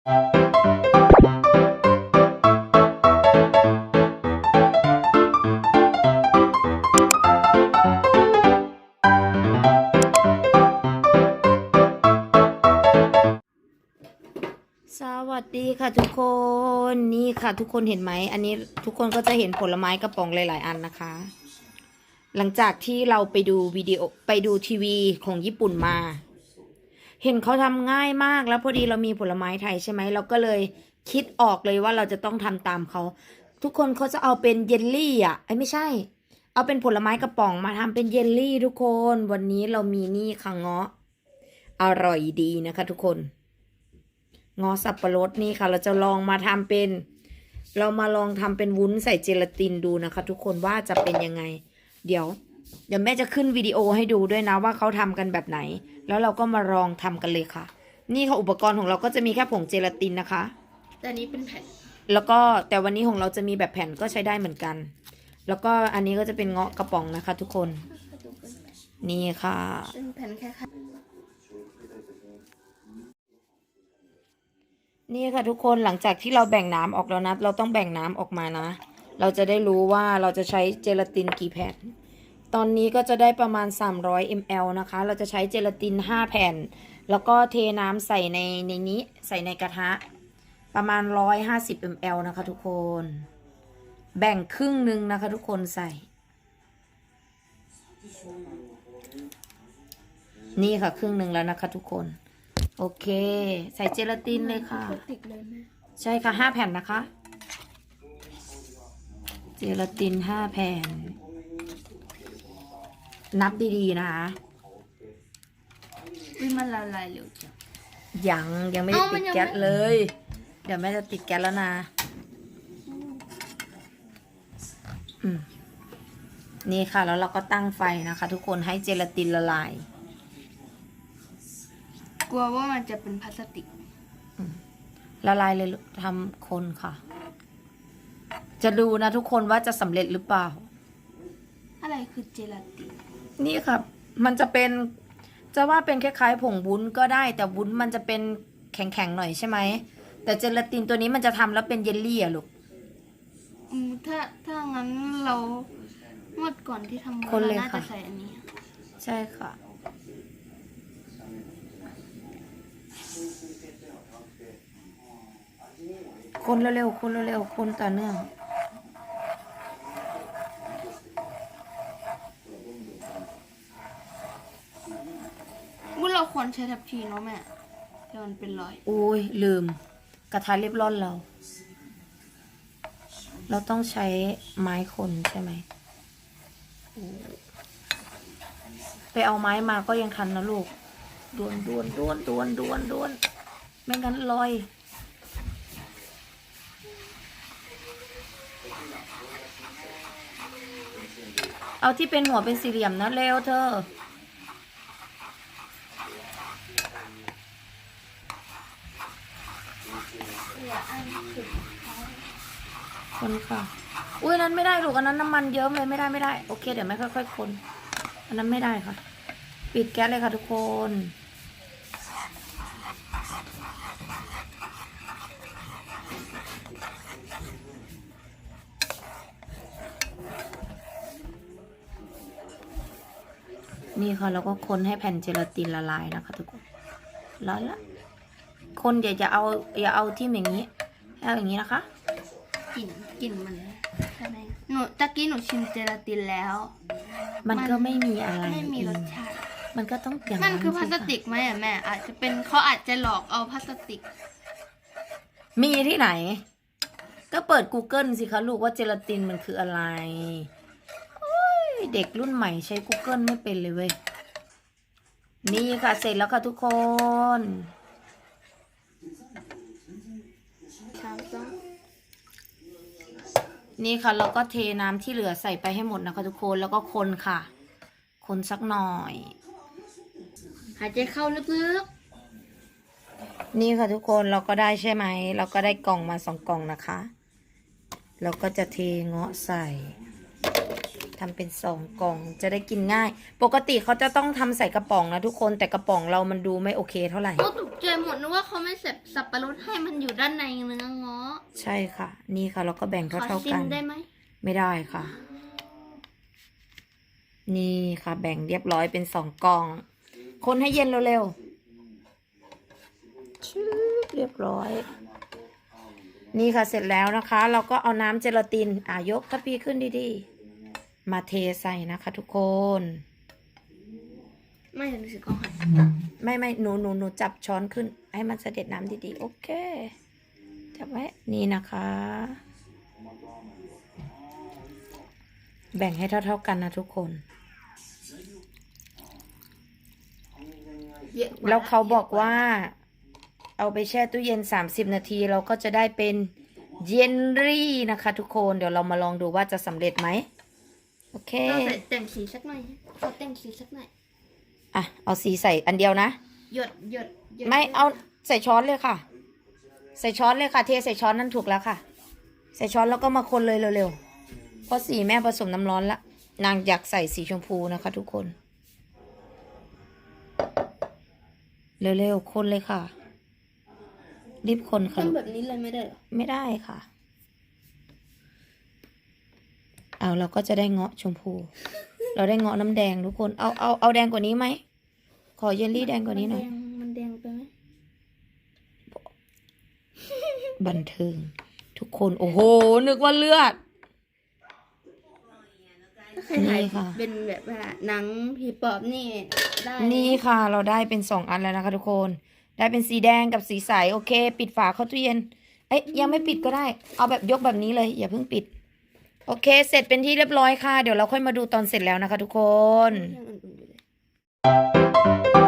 สวัสดีค่ะทุกคนนี่ค่ะทุกคนเห็นไหม อันนี้ทุกคนก็จะเห็นผลไม้กระป๋องหลาย ๆ อันนะคะ หลังจากที่เราไปดูวิดีโอไปดูทีวีของญี่ปุ่นมา เห็นเขาทำง่ายมากแล้วพอดีเรามีผลไม้ไทยใช่ไหมเราก็เลยคิดออกเลยว่าเราจะต้องทำตามเขาทุกคนเขาจะเอาเป็นเยลลี่อะไอ้ไม่ใช่ เอาเป็นผลไม้กระป๋องมาทำเป็นเยลลี่ทุกคน วันนี้เรามีนี่ค่ะเงาะอร่อยดีนะคะ ทุกคนงอสับปะรดนี่ค่ะ เราจะลองมาทำเป็น เรามาลองทำเป็นวุ้นใส่เจลาตินดูนะคะ ทุกคนว่าจะเป็นยังไง เดี๋ยว เดี๋ยวแม่จะขึ้นวิดีโอให้ดูด้วยนะว่าเขาทำกันแบบไหน แล้วเราก็มาลองทำกันเลยค่ะ นี่ค่ะอุปกรณ์ของเราก็จะมีแค่ผงเจลาตินนะคะ แต่อันนี้เป็นแผ่นแล้วก็แต่วันนี้ของเราจะมีแบบแผ่นก็ใช้ได้เหมือนกัน แล้วก็อันนี้ก็จะเป็นเงาะกระป๋องนะคะ ทุกคน นี่ค่ะ เป็นแผ่นแค่ค่ะนี่ค่ะทุกคนหลังจากที่เราแบ่งน้ำออกแล้วนะ เราต้องแบ่งน้ำออกมานะ เราจะได้รู้ว่าเราจะใช้เจลาตินกี่แผ่น ตอนนี้ก็จะได้ประมาณ 300 ml นะคะ เราจะใช้เจลาติน 5 แผ่น แล้วก็เทน้ำใส่ในในนี้ใส่ในกระทะ ประมาณ 150 ml นะคะทุกคน แบ่งครึ่งหนึ่งนะคะทุกคนใส่ นี่ค่ะครึ่งหนึ่งแล้วนะคะทุกคน โอเค ใส่เจลาตินเลยค่ะ ใช่ค่ะห้าแผ่นนะคะ เจลาตินห้าแผ่น นับดีๆนะคะวิมันละลายเร็วจัง ยังยังไม่ได้เอ้ามัตินดยังแก๊สไม่เลย เดี๋ยวแม่จะติดแก๊สแล้วนะ อืม นี่ค่ะ แล้วเราก็ตั้งไฟนะคะ ทุกคนให้เจลาตินละลาย กลัวว่ามันจะเป็นพลาสติก ละลายเลยทำคนค่ะ จะดูนะทุกคนว่าจะสำเร็จหรือเปล่า อะไรคือเจลาติน นี่ครับมันจะเป็นจะว่าเป็นคล้ายๆผงวุ้นก็ได้ แต่วุ้นมันจะเป็นแข็งๆหน่อยใช่ไหมแต่เจลาตินตัวนี้มันจะทำแล้วเป็นเยลลี่อะลูก อืมถ้าถ้างั้นเราเมื่อก่อนที่ทำคนเลยราน่าค่ะ จะใส่อันนี้ใช่ค่ะ คนเร็วๆคนเร็วๆคนต่อเนื่อง วุ้นเราควรใช้ทับทีเนาะแม่เดี๋ยวมันเป็นรอย โอ้ยลืม กระทะเรียบร้อนเรา เราต้องใช้ไม้คนใช่ไหม ไปเอาไม้มาก็ยังทันนะลูกดวนดวนดวนดวนดวนดวนไม่งั้นลอย เอาที่เป็นหัวเป็นสี่เหลี่ยมนะเร็วเธอ คนค่ะ อุ้ยนั้นไม่ได้ลูกอันนั้นน้ำมันเยิ้มเลยไม่ได้ไม่ได้ โอเค เดี๋ยวไม่ค่อยๆคน อันนั้นไม่ได้ค่ะ ปิดแก๊สเลยค่ะทุกคนนี่ค่ะแล้วก็คนให้แผ่นเจลาตินละลายนะคะทุกคนร้อนละ คนอย่าจะเอาอย่าเอาที่อย่างนี้ให้เอาอย่างนี้นะคะ กลิ่นกลิ่นมันใช่ไหมหนูตะกี้หนูชิมเจลาตินแล้ว มันก็ไม่มีอะไรไม่มีรสชาติ มันก็ต้องอย่างมันคือพลาสสิติกไหมอะแม่ อาจจะเป็นเขาอาจจะหลอกเอาพลาสติก มีที่ไหน ก็เปิด Google สิคะลูกว่าเจลาตินมันคืออะไรโอ้ยเด็กรุ่นใหม่ใช้ Google ไม่เป็นเลยเว้ย นี่ค่ะเสร็จแล้วค่ะทุกคน ชามต้อง นี่ค่ะเราก็เทน้ำที่เหลือใส่ไปให้หมดนะคะทุกคนแล้วก็คนค่ะ คนสักหน่อย หายใจเข้าลึกๆ นี่ค่ะทุกคนเราก็ได้ใช่ไหม เราก็ได้กล่องมาสองกล่องนะคะ เราก็จะเทเงาะใส่ ทำเป็นสองกล่องจะได้กินง่าย ปกติเขาจะต้องทำใส่กระป๋องนะทุกคนแต่กระป๋องเรามันดูไม่โอเคเท่าไหร่ ก็ตกใจหมดนึกว่าเขาไม่เสร็จสับปะรดให้มันอยู่ด้านในเนื้อเงาะใช่ค่ะ นี่ค่ะเราก็แบ่งขอเท่าชิๆกัมน ได้ไหมไม่ได้ค่ะ นี่ค่ะ แบ่งเรียบร้อยเป็นสองกล่อง คนให้เย็นเร็วๆชืบเรียบร้อย นี่ค่ะเสร็จแล้วนะคะ เราก็เอาน้ำเจลาติน อะยกทัพพีขึ้นดีๆ มาเทใส่นะคะทุกคน ไม่ถึงสิกล้องหันไม่ไม่หนูหนูหนูจับช้อนขึ้น ให้มันเสด็จน้ำดีๆ โอเค จับไว้ นี่นะคะ แบ่งให้เท่า ๆกันนะทุกคนเยอะกแล้วเขาบอกว่า เอาไปแช่ตู้เย็น 30 นาทีเราก็จะได้เป็นเยนรี่นะคะทุกคน เดี๋ยวเรามาลองดูว่าจะสำเร็จไหม โอเค เราใส่แต่งสีสักหน่อยขอแต่งสีสักหน่อย อะ เอาสีใส่อันเดียวนะ หยดหยดหยดไม่เอาใส่ช้อนเลยค่ะ ใส่ช้อนเลยค่ะ เทใส่ช้อนนั่นถูกแล้วค่ะ ใส่ช้อนแล้วก็มาคนเลยเร็วๆเพราะสีแม่ผสมน้ำร้อนละ นางอยากใส่สีชมพูนะคะ ทุกคน เร็วๆคนเลยค่ะ รีบคนค่ะ ทำลูกแบบนี้เลยไม่ได้เหรอ ไม่ได้ค่ะ เอาเราก็จะได้เงาะชมพู เราได้เงาะน้ำแดงทุกคนเอาเอาเอาแดงกว่านี้ไหมขอเยลลี่แดงกว่านี้หน่อยมันแดงไปไหมบันเทิง ทุกคนโอ้โห นึกว่าเลือดถ้าใครถ่ายนี่ค่ะ เป็นแบบว่าหนังผีปอบนี่ได้นี่ค่ะ เราได้เป็นสองอันแล้วนะคะทุกคน ได้เป็นสีแดงกับสีใสโอเค ปิดฝาเข้าตู้เย็น เอ้ยยังไม่ปิดก็ได้ เอาแบบยกแบบนี้เลย อย่าเพิ่งปิด โอเค เสร็จเป็นที่เรียบร้อยค่ะ เดี๋ยวเราค่อยมาดูตอนเสร็จแล้วนะคะทุกคนยังอุ่นๆอยู่เลย